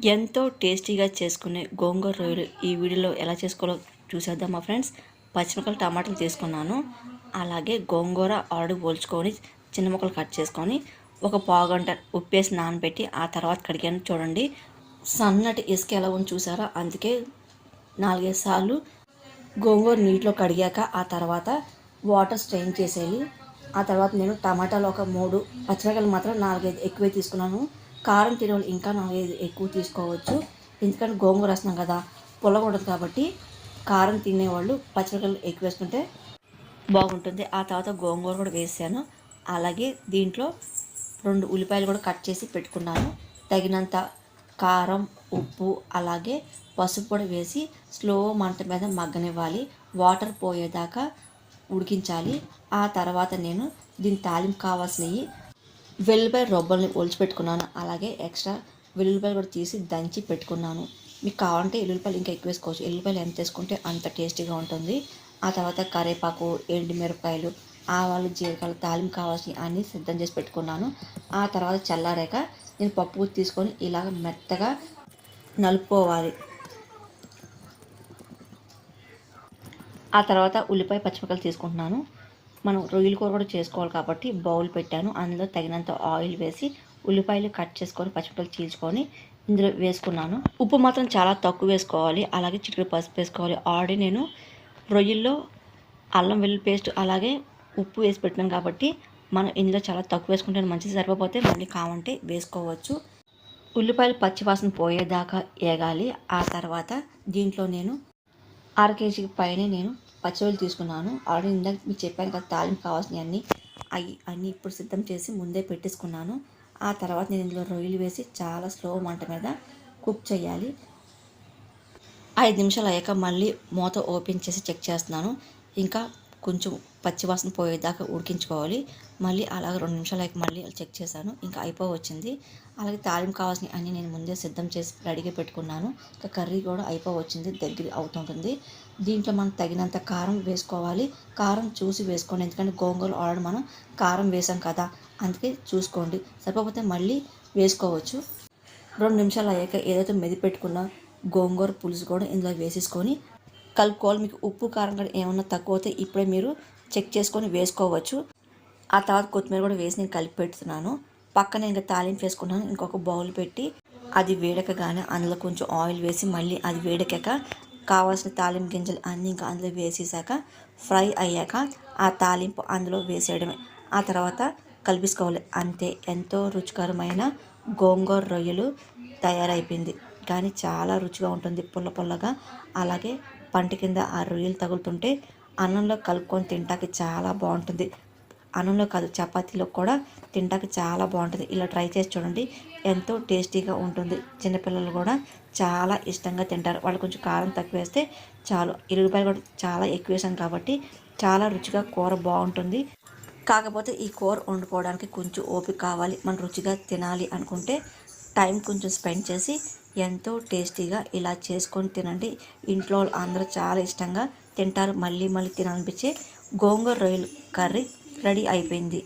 ఎంతో టేస్టీగా చేసుకునే గోంగూర రొయ్యలు ఈ వీడియోలో ఎలా చేసుకోవాలో చూసేద్దాం మా ఫ్రెండ్స్. పచ్చిమిరపకాయలు టమాటాలు తీసుకున్నాను. అలాగే గోంగూర ఆల్రెడీ పోల్చుకొని చిన్న ముక్కలు కట్ చేసుకొని ఒక పావుగంట ఉప్పేసి నానబెట్టి ఆ తర్వాత కడిగాను. చూడండి సన్నటి ఇసుక ఎలా ఉంది చూసారా? అందుకే నాలుగైదు సార్లు గోంగూర నీటిలో కడిగాక ఆ తర్వాత వాటర్ స్ట్రెయిన్ చేసేయాలి. ఆ తర్వాత నేను టమాటాలు ఒక మూడు పచ్చిమిరకాయలు మాత్రం నాలుగైదు ఎక్కువే తీసుకున్నాను. కారం తినే ఇంకా ఎక్కువ తీసుకోవచ్చు. ఎందుకంటే గోంగూర వేస్తున్నాం కదా పుల్లగా ఉంటుంది కాబట్టి కారం తినేవాళ్ళు పచ్చిమిరకాయలు ఎక్కువ వేసుకుంటే బాగుంటుంది. ఆ తర్వాత గోంగూర కూడా వేసాను. అలాగే దీంట్లో రెండు ఉల్లిపాయలు కూడా కట్ చేసి పెట్టుకున్నాను. తగినంత కారం ఉప్పు అలాగే పసుపు కూడా వేసి స్లో మంట మీద మగ్గనివ్వాలి. వాటర్ పోయేదాకా ఉడికించాలి. ఆ తర్వాత నేను దీని తాలింపు కావాల్సినవి వెల్లుల్లిపాయ రొబ్బల్ని ఒలిచి పెట్టుకున్నాను అలాగే ఎక్స్ట్రా వెల్లుల్లిపాయలు కూడా తీసి దంచి పెట్టుకున్నాను. మీకు కావాలంటే ఎల్లుల్లిపాయలు ఇంకా ఎక్కువ వేసుకోవచ్చు. ఎల్లుల్లిపాయలు ఎంత వేసుకుంటే అంత టేస్టీగా ఉంటుంది. ఆ తర్వాత కరివేపాకు ఎండుమిరపకాయలు ఆవాలు జీలకాయలు తాలింపు కావాల్సిన అన్నీ సిద్ధం చేసి పెట్టుకున్నాను. ఆ తర్వాత చల్లారాక నేను పప్పు తీసుకొని ఇలాగ మెత్తగా నలుపుకోవాలి. ఆ తర్వాత ఉల్లిపాయ పచ్చిమిరపకాయలు తీసుకుంటున్నాను. మనం రొయ్యల కూర కూడా చేసుకోవాలి కాబట్టి బౌల్ పెట్టాను. అందులో తగినంత ఆయిల్ వేసి ఉల్లిపాయలు కట్ చేసుకొని పచ్చిమిరపకాయలు చీల్చుకొని ఇందులో వేసుకున్నాను. ఉప్పు మాత్రం చాలా తక్కువ వేసుకోవాలి. అలాగే చిటికెడు పసుపు వేసుకోవాలి. ఆల్రెడీ నేను రొయ్యల్లో అల్లం వెల్లుల్లి పేస్ట్ అలాగే ఉప్పు వేసి పెట్టినాం కాబట్టి మనం ఇందులో చాలా తక్కువ వేసుకుంటే మంచిది సరిపోతే మళ్ళీ కావంటే వేసుకోవచ్చు. ఉల్లిపాయలు పచ్చివాసన పోయేదాకా ఏగాలి. ఆ తర్వాత దీంట్లో నేను అర కేజీకి పైనే నేను పచ్చిమిర్చి తీసుకున్నాను. ఆల్రెడీ ఇందాక మీకు చెప్పాను కదా తాలింపు కావాల్సినవి అన్నీ. అవి అన్నీ ఇప్పుడు సిద్ధం చేసి ముందే పెట్టేసుకున్నాను. ఆ తర్వాత నేను ఇందులో రొయ్యలు వేసి చాలా స్లో మంట మీద కుక్ చేయాలి. ఐదు నిమిషాలు అయ్యాక మళ్ళీ మూత ఓపెన్ చేసి చెక్ చేస్తున్నాను. ఇంకా కొంచెం పచ్చివాసన పోయేదాకా ఉడికించుకోవాలి. మళ్ళీ అలాగ రెండు నిమిషాలు మళ్ళీ చెక్ చేశాను. ఇంకా అయిపో వచ్చింది అలాగే తాలింపు కావాల్సిన అన్ని నేను ముందే సిద్ధం చేసి రెడీగా పెట్టుకున్నాను. ఇంకా కర్రీ కూడా అయిపో వచ్చింది దగ్గర అవుతుంటుంది దీంట్లో మనం తగినంత కారం వేసుకోవాలి. కారం చూసి వేసుకోండి. ఎందుకంటే గోంగూర ఆల్రెడీ మనం కారం వేసాం కదా. అందుకే చూసుకోండి. సరిపోతే మళ్ళీ వేసుకోవచ్చు. రెండు నిమిషాలు అయ్యాక ఏదైతే మెది పెట్టుకున్న గోంగూర పులుసు కూడా ఇందులో వేసేసుకొని కలుపుకోవాలి. మీకు ఉప్పు కారం కూడా ఏమన్నా తక్కువ అయితే ఇప్పుడే మీరు చెక్ చేసుకొని వేసుకోవచ్చు. ఆ తర్వాత కొత్తిమీర కూడా వేసి నేను కలిపి పెడుతున్నాను. పక్కన ఇంకా తాలింపు వేసుకున్నాను. ఇంకొక బౌల్ పెట్టి అది వేడకగానే అందులో కొంచెం ఆయిల్ వేసి మళ్ళీ అది వేడకాక కావాల్సిన తాలింపు గింజలు అన్నీ ఇంకా అందులో వేసేసాక ఫ్రై అయ్యాక ఆ తాలింపు అందులో వేసేయడమే. ఆ తర్వాత కలిపించుకోవాలి అంతే. ఎంతో రుచికరమైన గోంగూర రొయ్యలు తయారైపోయింది. కానీ చాలా రుచిగా ఉంటుంది. పుల్ల పుల్లగా. అలాగే పంట కింద ఆ రొయ్యలు తగులుతుంటే అన్నంలో కలుపుకొని తింటాకి చాలా బాగుంటుంది. అన్నంలో కాదు చపాతీలో కూడా తింటాకి చాలా బాగుంటుంది. ఇలా ట్రై చేసి చూడండి. ఎంతో టేస్టీగా ఉంటుంది. చిన్నపిల్లలు కూడా చాలా ఇష్టంగా తింటారు. వాళ్ళు కొంచెం కారం తక్కువ వేస్తే చాలు. రూపాయలు కూడా చాలా ఎక్కువ వేసాం కాబట్టి చాలా రుచిగా కూర బాగుంటుంది. కాకపోతే ఈ కూర వండుకోవడానికి కొంచెం ఓపిక కావాలి. మనం రుచిగా తినాలి అనుకుంటే టైం కొంచెం స్పెండ్ చేసి ఎంతో టేస్టీగా ఇలా చేసుకొని తినండి. ఇంట్లో అందరూ చాలా ఇష్టంగా తింటారు. మళ్ళీ మళ్ళీ తినాలనిపించే గోంగూర రొయ్యలు కర్రీ రెడీ అయిపోయింది.